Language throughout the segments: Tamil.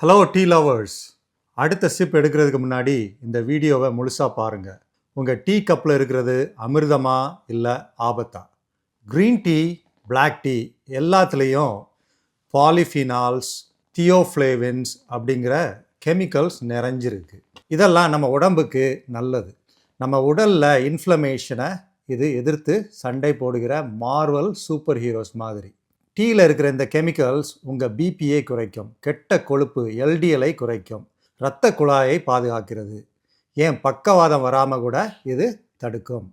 ஹலோ டீ லவர்ஸ் அடுத்த சிப் எடுக்கிறதுக்கு முன்னாடி இந்த வீடியோவை முழுசாக பாருங்கள் உங்கள் டீ கப்பில் இருக்கிறது அமிர்தமா இல்லை ஆபத்தா? க்ரீன் டீ பிளாக் டீ எல்லாத்துலேயும் பாலிஃபினால்ஸ் தியோஃப்ளேவின்ஸ் அப்படிங்கிற கெமிக்கல்ஸ் நிறைஞ்சிருக்கு. இதெல்லாம் நம்ம உடம்புக்கு நல்லது. நம்ம உடலில் இன்ஃப்ளமேஷனை இது எதிர்த்து சண்டை போடுகிற மார்வல் சூப்பர் ஹீரோஸ் மாதிரி. டீயில் இருக்கிற இந்த கெமிக்கல்ஸ் உங்கள் பிபியை குறைக்கும். கெட்ட கொழுப்பு எல்டிஎலை குறைக்கும். இரத்த குழாயை பாதுகாக்கிறது. ஏன்? பக்கவாதம் வராமல் கூட இது தடுக்கும்.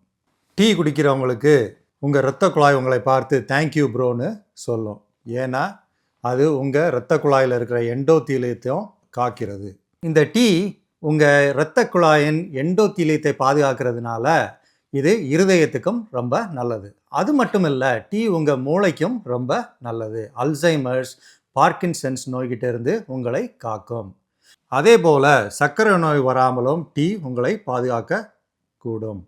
டீ குடிக்கிறவங்களுக்கு உங்கள் இரத்த குழாய் உங்களை பார்த்து தேங்க்யூ ப்ரோன்னு சொல்லும். ஏன்னா அது உங்கள் இரத்த குழாயில் இருக்கிற எண்டோத்தீலியத்தையும் காக்கிறது. இந்த டீ உங்கள் இரத்த குழாயின் எண்டோத்தீலியத்தை பாதுகாக்கிறதுனால இது இருதயத்துக்கும் ரொம்ப நல்லது. அது மட்டும் இல்லை டீ உங்கள் மூளைக்கும் ரொம்ப நல்லது. அல்சைமர்ஸ் பார்க்கின்சன்ஸ் நோய்கிட்ட இருந்து உங்களை காக்கும். அதே போல் சர்க்கரை நோய் வராமலும் டீ உங்களை பாதுகாக்க கூடும்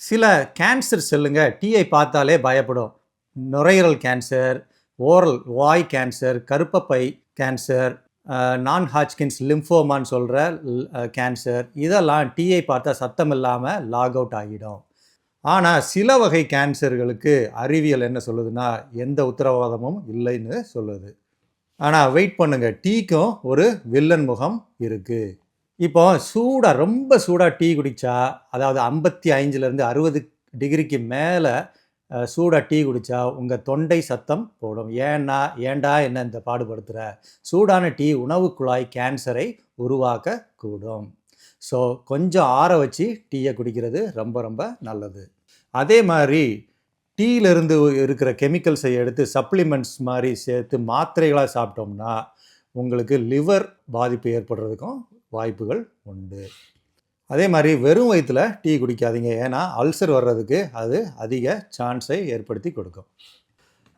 சில கேன்சர் செல்லுங்க டீயை பார்த்தாலே பயப்படும். நுரையீரல் கேன்சர் ஓரல் வாய் கேன்சர் கருப்பப்பை கேன்சர் நான் ஹாச்கின்ஸ் லிம்ஃபோமான்னு சொல்கிற கேன்சர் இதெல்லாம் டீயை பார்த்தா சத்தம் இல்லாமல் லாக் அவுட் ஆகிடும். ஆனால் சில வகை கேன்சர்களுக்கு அறிவியல் என்ன சொல்லுதுன்னா எந்த உத்தரவாதமும் இல்லைன்னு சொல்லுது. ஆனால் வெயிட் பண்ணுங்கள் டீக்கும் ஒரு வில்லன் முகம் இருக்குது இப்போ சூடாக ரொம்ப சூடாக டீ குடித்தா அதாவது ஐம்பத்தி ஐந்துலேருந்து அறுபது டிகிரிக்கு மேலே சூடாக டீ குடித்தா உங்கள் தொண்டை சத்தம் போடும். ஏன்னா ஏண்டா என்ன இந்த பாடுபடுத்துகிற சூடான டீ உணவு குழாய் கேன்சரை உருவாக்க கூடும் ஸோ கொஞ்சம் ஆற வச்சு டீயை குடிக்கிறது ரொம்ப ரொம்ப நல்லது. அதே மாதிரி டீயிலிருந்து இருக்கிற கெமிக்கல்ஸை எடுத்து சப்ளிமெண்ட்ஸ் மாதிரி சேர்த்து மாத்திரைகளாக சாப்பிட்டோம்னா உங்களுக்கு லிவர் பாதிப்பு ஏற்படுறதுக்கும் வாய்ப்புகள் உண்டு. அதே மாதிரி வெறும் வயிற்றில் டீ குடிக்காதீங்க. ஏன்னா அல்சர் வர்றதுக்கு அது அதிக சான்ஸை ஏற்படுத்தி கொடுக்கும்.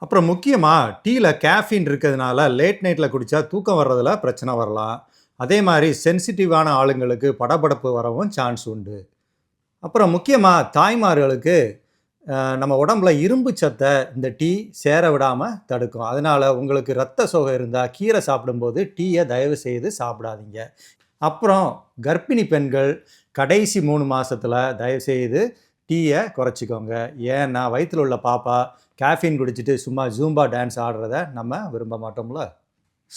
அப்புறம் முக்கியமாக டீயில் கேஃபின் இருக்கிறதுனால லேட் நைட்டில் குடித்தா தூக்கம் வர்றதில் பிரச்சனை வரலாம். அதே மாதிரி சென்சிட்டிவான ஆளுங்களுக்கு படபடப்பு வரவும் சான்ஸ் உண்டு. அப்புறம் முக்கியமாக தாய்மார்களுக்கு நம்ம உடம்புல இரும்பு சத்தை இந்த டீ சேர விடாமல் தடுக்கும். அதனால் உங்களுக்கு ரத்த சோகை இருந்தால் கீரை சாப்பிடும்போது டீயை தயவு செய்து சாப்பிடாதீங்க. அப்புறம் கர்ப்பிணி பெண்கள் கடைசி மூணு மாதத்தில் தயவுசெய்து டீயை குறைச்சிக்கோங்க. ஏன்னா வயிற்றில் உள்ள பாப்பா கேஃபீன் குடிச்சிட்டு சும்மா ஜூம்பா டான்ஸ் ஆடுறத நம்ம விரும்ப மாட்டோம்ல.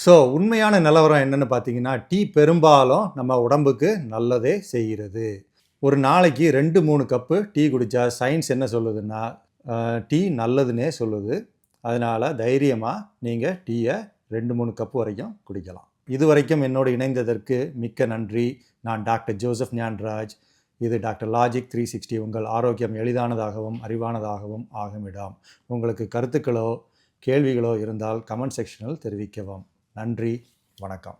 ஸோ உண்மையான நிலவரம் என்னென்னு பார்த்தீங்கன்னா டீ பெரும்பாலும் நம்ம உடம்புக்கு நல்லதே செய்கிறது. ஒரு நாளைக்கு ரெண்டு மூணு கப்பு டீ குடித்தா சயின்ஸ் என்ன சொல்லுதுன்னா டீ நல்லதுன்னே சொல்லுது. அதனால் தைரியமாக நீங்கள் டீயை ரெண்டு மூணு கப்பு வரைக்கும் குடிக்கலாம். இதுவரைக்கும் என்னோடு இணைந்ததற்கு மிக்க நன்றி. நான் டாக்டர் ஜோசப் ஞான்ராஜ். இது டாக்டர் லாஜிக் த்ரீ சிக்ஸ்டி. உங்கள் ஆரோக்கியம் எளிதானதாகவும் அறிவானதாகவும் ஆகுமிடாம். உங்களுக்கு கருத்துக்களோ கேள்விகளோ இருந்தால் கமெண்ட் செக்ஷனில் தெரிவிக்கவும். நன்றி. வணக்கம்.